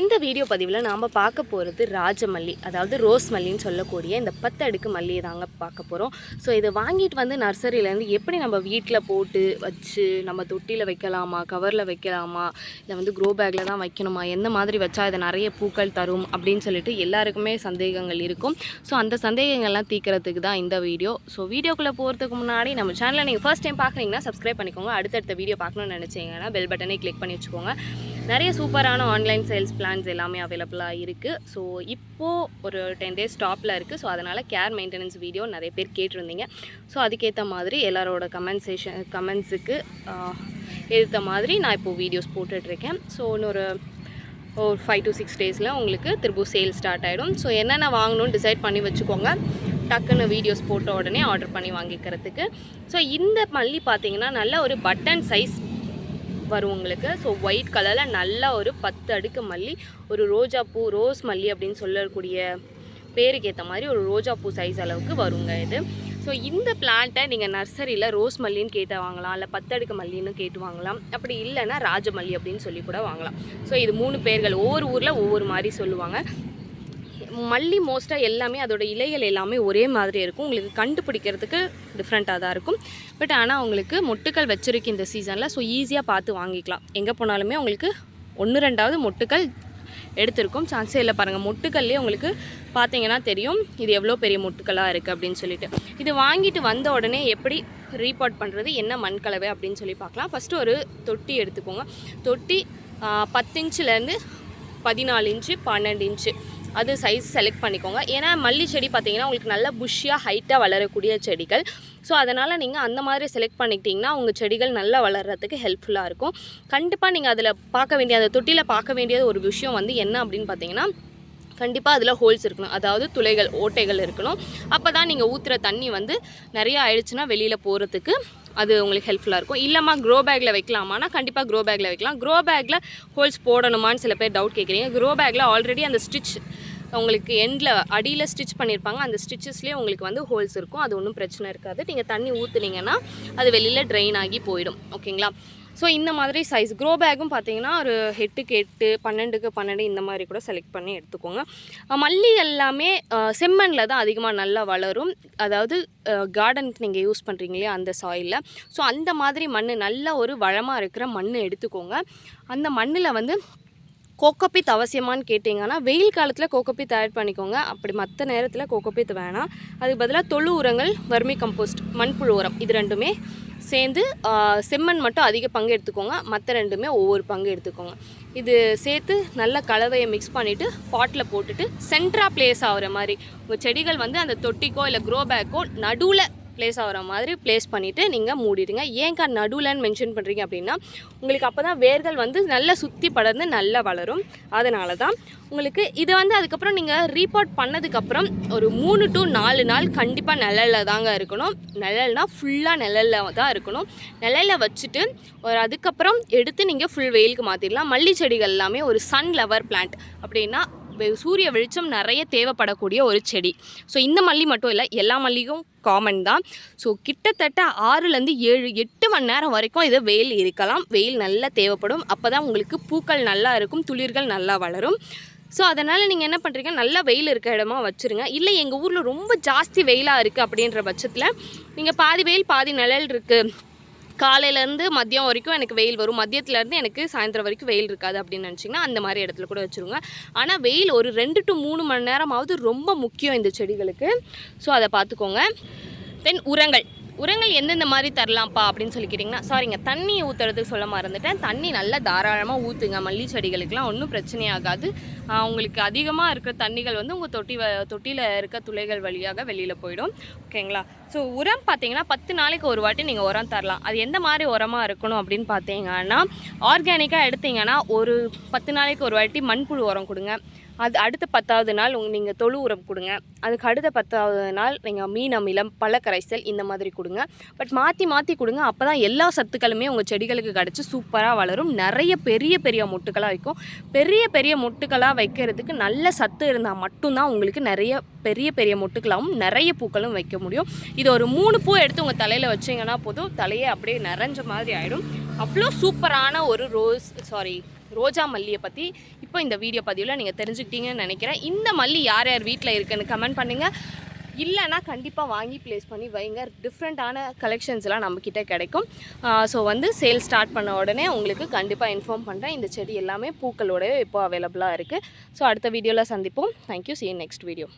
இந்த வீடியோ பதிவில் நாம் பார்க்க போகிறது ராஜமல்லி அதாவது ரோஸ் மல்லின்னு சொல்லக்கூடிய இந்த பத்து அடுக்கு மல்லியை தாங்க பார்க்க போகிறோம் ஸோ இதை வாங்கிட்டு வந்து நர்சரியிலேருந்து எப்படி நம்ம வீட்டில் போட்டு வச்சு நம்ம தொட்டியில் வைக்கலாமா கவரில் வைக்கலாமா இல்லை வந்து க்ரோ பேக்கில் தான் வைக்கணுமா எந்த மாதிரி வச்சா இது நிறைய பூக்கள் தரும் அப்படின்னு சொல்லிட்டு எல்லாருக்குமே சந்தேகங்கள் இருக்கும். ஸோ அந்த சந்தேகங்கள்லாம் தீக்கிறதுக்கு தான் இந்த வீடியோ. ஸோ வீடியோக்குள்ளே போகிறதுக்கு முன்னாடி நம்ம சேனலை நீங்கள் ஃபர்ஸ்ட் டைம் பார்க்குறீங்கன்னா சப்ஸ்கிரைப் பண்ணிக்கோங்க. அடுத்தடுத்த வீடியோ பார்க்கணும்னு நினச்சிங்கன்னா பெல் பட்டனை கிளிக் பண்ணி வச்சுக்கோங்க. நிறைய சூப்பரான ஆன்லைன் சேல்ஸ் பிளான்ஸ் எல்லாமே அவைலபிளாக இருக்குது ஸோ இப்போது ஒரு டென் டேஸ் ஸ்டாப்பில் இருக்குது ஸோ அதனால் கேர் மெயின்டெனன்ஸ் வீடியோ நிறைய பேர் கேட்டிருந்தீங்க. ஸோ அதுக்கேற்ற மாதிரி எல்லாரோட கமெண்ட்ஸேஷன் கமெண்ட்ஸுக்கு ஏற்ற மாதிரி நான் இப்போது வீடியோஸ் போட்டுட்ருக்கேன். ஸோ இன்னொரு ஒரு ஃபைவ் டு சிக்ஸ் டேஸில் உங்களுக்கு திரும்ப சேல் ஸ்டார்ட் ஆகிடும் ஸோ என்னென்ன வாங்கணும்னு டிசைட் பண்ணி வச்சுக்கோங்க. டக்குன்னு வீடியோஸ் போட்ட உடனே ஆர்டர் பண்ணி வாங்கிக்கிறதுக்கு. ஸோ இந்த மல்லி பார்த்தீங்கன்னா நல்ல ஒரு பட்டன் சைஸ் வரும் உங்களுக்கு. ஸோ ஒயிட் கலரில் நல்லா ஒரு பத்து அடுக்கு மல்லி ஒரு ரோஜா பூ ரோஸ் மல்லி அப்படின்னு சொல்லக்கூடிய பேருக்கு ஏற்ற மாதிரி ஒரு ரோஜா பூ சைஸ் அளவுக்கு வருங்க இது. ஸோ இந்த பிளான்ட்டை நீங்கள் நர்சரியில் ரோஸ் மல்லின்னு கேட்டு வாங்கலாம் இல்லை பத்தடுக்கு மல்லின்னு கேட்டு வாங்கலாம். அப்படி இல்லைன்னா ராஜமல்லி அப்படின்னு சொல்லி கூட வாங்கலாம். ஸோ இது மூணு பேர்கள் ஒவ்வொரு ஊரில் ஒவ்வொரு மாதிரி சொல்லுவாங்க. மல்லி மோஸ்ட்டாக எல்லாமே அதோடய இலைகள் எல்லாமே ஒரே மாதிரி இருக்கும். உங்களுக்கு கண்டுபிடிக்கிறதுக்கு டிஃப்ரெண்ட்டாக தான் இருக்கும். பட் ஆனால் உங்களுக்கு மொட்டுக்கள் வச்சுருக்கு இந்த சீசனில் ஸோ ஈஸியாக பார்த்து வாங்கிக்கலாம். எங்கே போனாலுமே உங்களுக்கு ஒன்று ரெண்டாவது மொட்டுக்கள் எடுத்திருக்கும். சான்ஸே இல்லை பாருங்கள் மொட்டுக்கல்லே உங்களுக்கு பார்த்தீங்கன்னா தெரியும் இது எவ்வளோ பெரிய மொட்டுக்களாக இருக்குது அப்படின்னு சொல்லிட்டு. இது வாங்கிட்டு வந்த உடனே எப்படி ரீபாட் பண்ணுறது என்ன மண் கலவை அப்படின்னு சொல்லி பார்க்கலாம். ஃபஸ்ட்டு ஒரு தொட்டி எடுத்துக்கோங்க. தொட்டி பத்து இன்ச்சுலேருந்து பதினாலு இன்ச்சு பன்னெண்டு இன்ச்சு. அது சைஸ் செலக்ட் பண்ணிக்கோங்க. ஏன்னா மல்லி செடி பார்த்தீங்கன்னா உங்களுக்கு நல்ல புஷ்ஷியாக ஹைட்டாக வளரக்கூடிய செடிகள். ஸோ அதனால் நீங்கள் அந்த மாதிரி செலக்ட் பண்ணிக்கிட்டிங்கன்னா உங்கள் செடிகள் நல்லா வளர்கிறதுக்கு ஹெல்ப்ஃபுல்லாக இருக்கும். கண்டிப்பாக நீங்கள் அதில் பார்க்க வேண்டிய அந்த தொட்டியில் பார்க்க வேண்டியது ஒரு விஷயம் வந்து என்ன அப்படின்னு பார்த்தீங்கன்னா கண்டிப்பாக அதில் ஹோல்ஸ் இருக்கணும். அதாவது துளைகள் ஓட்டைகள் இருக்கணும். அப்போ தான் நீங்கள் ஊற்றுற தண்ணி வந்து நிறைய ஆயிடுச்சுன்னா வெளியில் போகிறதுக்கு அது உங்களுக்கு ஹெல்ப்ஃபுல்லாக இருக்கும். இல்லைம்மா க்ரோ பேக்கில் வைக்கலாமான்னா கண்டிப்பாக க்ரோ பேக்கில் வைக்கலாம். க்ரோ பேக்கில் ஹோல்ஸ் போடணுமான்னு சில பேர் டவுட் கேட்குறீங்க க்ரோ பேக்கில் ஆல்ரெடி அந்த ஸ்டிச் உங்களுக்கு எண்டில் அடியில் ஸ்டிச் பண்ணியிருப்பாங்க அந்த ஸ்டிச்சஸ்லேயே உங்களுக்கு வந்து ஹோல்ஸ் இருக்கும். அது ஒன்றும் பிரச்சனை இருக்காது. நீங்கள் தண்ணி ஊற்றுனீங்கன்னா அது வெளியில் ட்ரெயின் ஆகி போயிடும். ஓகேங்களா? ஸோ இந்த மாதிரி சைஸ் க்ரோ பேக்கும் பார்த்தீங்கன்னா ஒரு எட்டுக்கு எட்டு பன்னெண்டுக்கு பன்னெண்டு இந்த மாதிரி கூட செலக்ட் பண்ணி எடுத்துக்கோங்க. மல்லி எல்லாமே செம்மண்ணில் தான் அதிகமாக நல்லா வளரும். அதாவது கார்டனுக்கு நீங்கள் யூஸ் பண்ணுறீங்க இல்லையா அந்த சாயிலில் ஸோ அந்த மாதிரி மண் நல்ல ஒரு வளமாக இருக்கிற மண் எடுத்துக்கோங்க. அந்த மண்ணில் வந்து கோகோபித் அவசியமான்னு கேட்டிங்கன்னா வெயில் காலத்தில் கோகோபித் தயார் பண்ணிக்கோங்க. அப்படி மற்ற நேரத்தில் கோகோபித் வேணாம். அதுக்கு பதிலாக தொழு உரங்கள் வர்மி கம்போஸ்ட் மண்புழு உரம் இது ரெண்டுமே சேர்ந்து செம்மண் மட்டும் அதிக பங்கு எடுத்துக்கோங்க. மற்ற ரெண்டுமே ஒவ்வொரு பங்கு எடுத்துக்கோங்க. இது சேர்த்து நல்ல கலவையை மிக்ஸ் பண்ணிவிட்டு பாட்டில் போட்டுட்டு சென்ட்ரா பிளேஸ் ஆகிற மாதிரி. உங்கள் செடிகள் வந்து அந்த தொட்டிக்கோ இல்லை க்ரோ பேக்கோ நடுவில் ப்ளேஸ் ஆகிற மாதிரி ப்ளேஸ் பண்ணிவிட்டு நீங்கள் மூடிடுங்க. ஏன்க்கா நடுவில்னு மென்ஷன் பண்ணுறீங்க அப்படின்னா உங்களுக்கு அப்போ தான் வேர்கள் வந்து நல்லா சுற்றி படர்ந்து நல்லா வளரும். அதனால தான் உங்களுக்கு இது வந்து அதுக்கப்புறம் நீங்கள் ரீபாட் பண்ணதுக்கப்புறம் ஒரு மூணு டு நாலு நாள் கண்டிப்பாக நிழலில் தாங்க இருக்கணும். நிழல்னா ஃபுல்லாக நிழலில் தான் இருக்கணும். நிழலில் வச்சுட்டு ஒரு அதுக்கப்புறம் எடுத்து நீங்கள் ஃபுல் வெயிலுக்கு மாற்றிடலாம் மல்லி செடிகள் எல்லாமே ஒரு சன் லவர் பிளான்ட் அப்படின்னா சூரிய வெளிச்சம் நிறைய தேவைப்படக்கூடிய ஒரு செடி. ஸோ இந்த மல்லி மட்டும் இல்லை எல்லா மல்லியும் காமன் தான். ஸோ கிட்டத்தட்ட ஆறுலேருந்து ஏழு எட்டு மணி நேரம் வரைக்கும் இது வெயில் இருக்கலாம். வெயில் நல்லா தேவைப்படும். அப்போ தான் உங்களுக்கு பூக்கள் நல்லா இருக்கும் துளிர்கள் நல்லா வளரும். ஸோ அதனால் நீங்கள் என்ன பண்ணுறீங்க நல்லா வெயில் இருக்க இடமா வச்சுருங்க. இல்லை எங்கள் ஊரில் ரொம்ப ஜாஸ்தி வெயிலாக இருக்குது அப்படின்ற பட்சத்தில் நீங்கள் பாதி வெயில் பாதி நிழல் இருக்குது காலையிலேருந்து மதியம் வரைக்கும் எனக்கு வெயில் வரும். மதியத்துலேருந்து எனக்கு சாயந்தரம் வரைக்கும் வெயில் இருக்காது அப்படின்னு நினச்சிங்கன்னா அந்த மாதிரி இடத்துல கூட வச்சுருங்க. ஆனால் வெயில் ஒரு ரெண்டு டு மூணு மணி நேரமாவது ரொம்ப முக்கியம் இந்த செடிகளுக்கு. ஸோ அதை பார்த்துக்கோங்க. தென் உரங்கள். உரங்கள் எந்தெந்த மாதிரி தரலாம்ப்பா அப்படின்னு சொல்லிக்கிட்டிங்கன்னா சாரிங்க தண்ணி ஊற்றுறதுக்கு சொல்ல மறந்துட்டேன். தண்ணி நல்லா தாராளமாக ஊற்றுங்க மல்லி செடிகளுக்கெலாம் ஒன்றும் பிரச்சனையாகாது ஆகாது உங்களுக்கு அதிகமாக இருக்கிற தண்ணிகள் வந்து உங்கள் தொட்டி வ தொட்டியில் இருக்க துளைகள் வழியாக வெளியில் போயிடும். ஓகேங்களா? ஸோ உரம் பார்த்தீங்கன்னா பத்து நாளைக்கு ஒரு வாட்டி நீங்கள் உரம் தரலாம். அது எந்த மாதிரி உரமாக இருக்கணும் அப்படின்னு பார்த்தீங்கன்னா ஆர்கானிக்காக எடுத்தீங்கன்னா ஒரு பத்து நாளைக்கு ஒரு வாட்டி மண்புழு உரம் கொடுங்க. அது அடுத்த பத்தாவது நாள் உங்க நீங்கள் தொழு உரம் கொடுங்க. அதுக்கு அடுத்த பத்தாவது நாள் நீங்கள் மீன் அமிலம் பழக்கரைசல் இந்த மாதிரி கொடுங்க. கொடுங்க. பட் மாற்றி மாற்றி கொடுங்க. அப்போ தான் எல்லா சத்துக்களுமே உங்கள் செடிகளுக்கு கிடச்சி சூப்பராக வளரும். நிறைய பெரிய பெரிய மொட்டுக்களாக வைக்கும். பெரிய பெரிய மொட்டுக்களாக வைக்கிறதுக்கு நல்ல சத்து இருந்தால் மட்டும்தான் உங்களுக்கு நிறைய பெரிய பெரிய மொட்டுக்களாகவும் நிறைய பூக்களும் வைக்க முடியும். இது ஒரு மூணு பூ எடுத்து உங்கள் தலையில் வச்சிங்கன்னா போதும். தலையே அப்படியே நிறைஞ்ச மாதிரி ஆகிடும் அவ்வளோ சூப்பரான ஒரு ரோஸ் சாரி ரோஜா மல்லியை பற்றி இப்போ இந்த வீடியோ பதிவில் நீங்கள் தெரிஞ்சுக்கிட்டீங்கன்னு நினைக்கிறேன். இந்த மல்லி யார் யார் வீட்டில் இருக்குன்னு கமெண்ட் பண்ணுங்கள் இல்லைன்னா கண்டிப்பாக வாங்கி ப்ளேஸ் பண்ணி வைங்க. டிஃப்ரெண்ட்டான கலெக்ஷன்ஸ்லாம் நம்மக்கிட்ட கிடைக்கும். ஸோ வந்து சேல் ஸ்டார்ட் பண்ண உடனே உங்களுக்கு கண்டிப்பாக இன்ஃபார்ம் பண்ணுறேன் இந்த செடி எல்லாமே பூக்களோடவே இப்போ அவைலபிளாக இருக்குது ஸோ அடுத்த வீடியோவில் சந்திப்போம். Thank you C next video